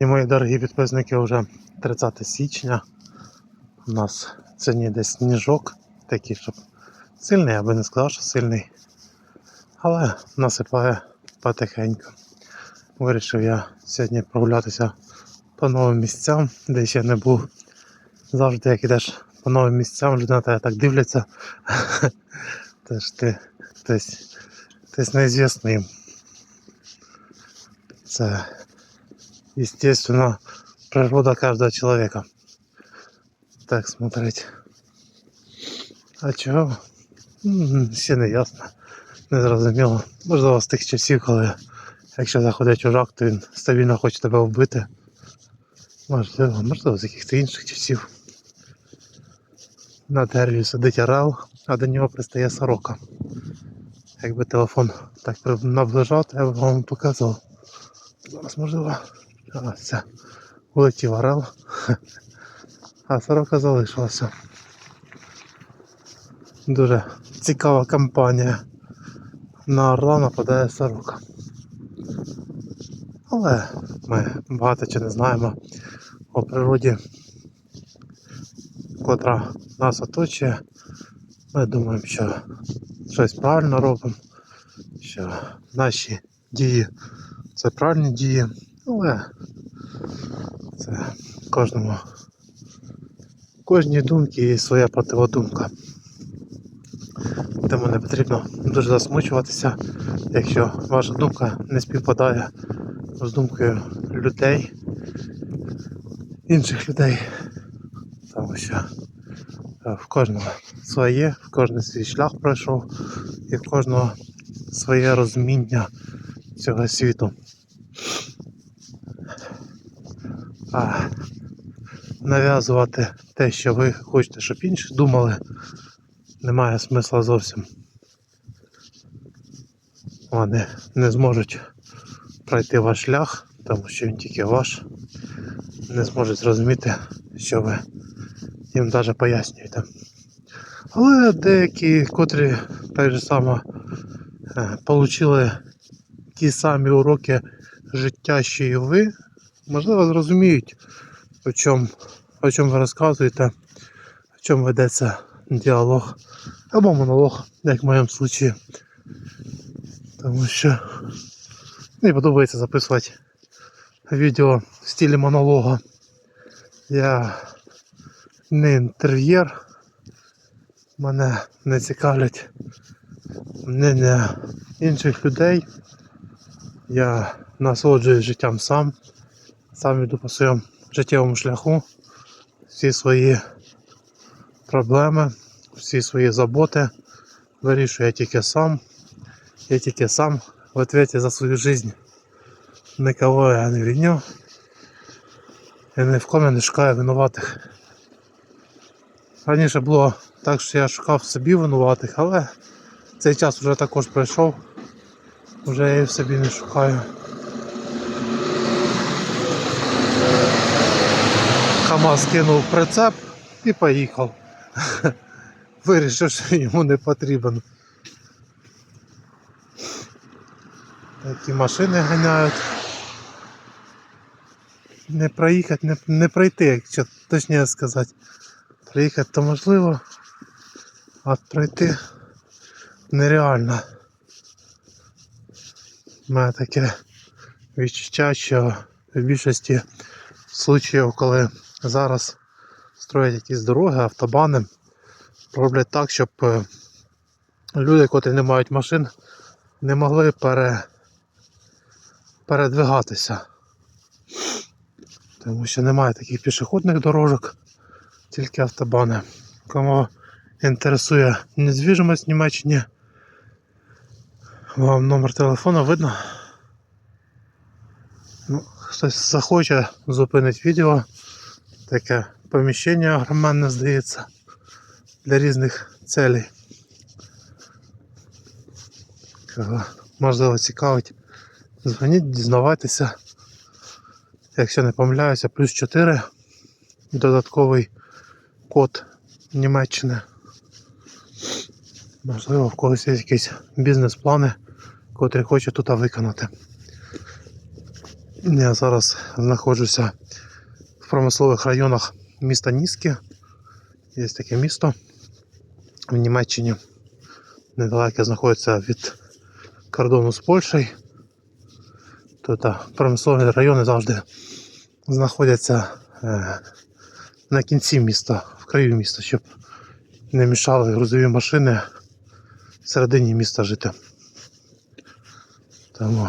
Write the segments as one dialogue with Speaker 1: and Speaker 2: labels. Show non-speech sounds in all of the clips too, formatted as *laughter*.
Speaker 1: І мої дорогі підписники, вже 30 січня. У нас сьогодні десь сніжок, такий, щоб сильний, я би не сказав, що сильний. Але насипає потихеньку. Вирішив я сьогодні прогулятися по новим місцям, де ще не був. Завжди, як ідеш по новим місцям, люди на тебе так дивляться. *laughs* Теж ти хтось, неізвісний. Це естественно, природа каждого человека. Так смотреть. А чого? Ще не ясно. Не зрозуміло. Можливо, з тих часів, коли якщо заходить чужак, то він стабільно хоче тебе вбити. Можливо, можливо, з яких-то інших часів. На дереві сидить орел, а до нього пристає сорока. Якби телефон так наближав, я б вам показав. Зараз можливо. Все. Улетів орел. А сорока залишилася. Дуже цікава кампанія. На орла нападає сорока. Але ми багато чого не знаємо о природі, котра нас оточує. Ми думаємо, що щось правильно робимо, що наші дії це правильні дії, але це кожному кожній думці є своя противодумка. Тому не потрібно дуже засмучуватися, якщо ваша думка не співпадає з думкою людей, інших людей. Тому що е, в кожного своє, в кожен свій шлях пройшов і в кожного своє розуміння цього світу. А нав'язувати те, що ви хочете, щоб інші думали, немає смисла зовсім. Вони не зможуть пройти ваш шлях, тому що він тільки ваш. Не зможуть зрозуміти, що ви їм навіть пояснюєте. Але деякі, котрі так же само е, получили ті самі уроки життя, що і ви, можливо, зрозуміють, о чому, о чому ви розказуєте, о чому ведеться діалог або монолог, як в моєму случаї. Тому що мені подобається записувати відео в стилі монолога. Я не інтер'єр, мене не цікавлять мнення інших людей. Я насолоджуюсь життям сам, сам йду по своєму життєвому шляху, всі свої проблеми, всі свої заботи вирішую я тільки сам. Я тільки сам в ответе за свою жизнь. Никого я не виню. Я ні в кому не шукаю винуватих. Раніше було так, що я шукав собі винуватих, але цей час вже також пройшов. Вже я в собі не шукаю. КамАЗ кинув прицеп і поїхав. *laughs* Вирішив, що йому не потрібен. Такі машини ганяють. Не проїхати, не, не пройти, якщо точніше сказати. Проїхати то можливо, а пройти нереально. У мене таке відчуття, що в більшості случаїв, коли зараз строять якісь дороги, автобани, роблять так, щоб е, люди, котрі не мають машин, не могли пере, передвигатися. Тому що немає таких пішохідних дорожок, тільки автобани. Кому інтересує недвіжимость в Німеччині, вам номер телефону видно. Ну, хтось захоче зупинити відео. Таке поміщення огроменне здається для різних целей. Можливо цікавить. Дзвоніть, дізнавайтеся. Якщо не помиляюся, плюс 4 додатковий код Німеччини. Можливо, в когось є якісь бізнес-плани, котрі хоче тут виконати. Я зараз знаходжуся в промислових районах міста Ніскі. Є таке місто в Німеччині. Недалеко знаходиться від кордону з Польщею. Тут промислові райони завжди знаходяться е, на кінці міста, в краю міста, щоб не мішали грузові машини всередині міста жити. Тому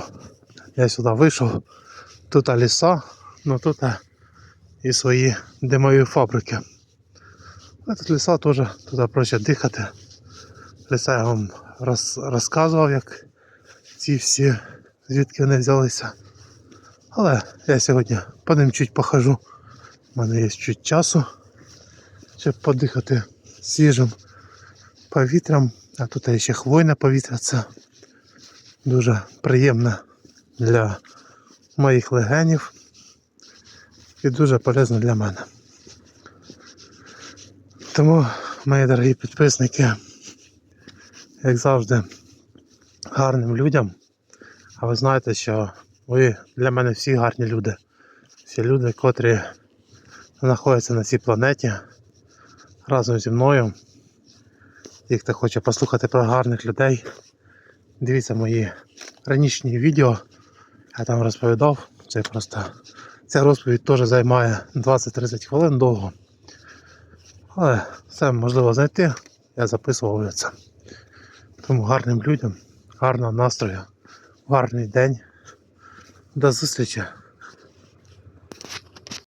Speaker 1: я сюди вийшов. Тут ліса, ну тут і свої димові фабрики. А тут ліса теж, тут проще дихати. Ліса я вам роз, розказував, як ці всі, звідки вони взялися. Але я сьогодні по ним чуть похожу. У мене є чуть часу, щоб подихати свіжим повітрям. А тут ще хвойне повітря. Це дуже приємне для моїх легенів і дуже полезно для мене. Тому, мої дорогі підписники, як завжди, гарним людям. А ви знаєте, що ви для мене всі гарні люди. Всі люди, котрі знаходяться на цій планеті разом зі мною. Ті, хто хоче послухати про гарних людей, дивіться мої ранішні відео. Я там розповідав. Це просто ця розповідь теж займає 20-30 хвилин довго. Але все можливо знайти. Я записував це. Тому гарним людям, гарного настрою, гарний день. До зустрічі!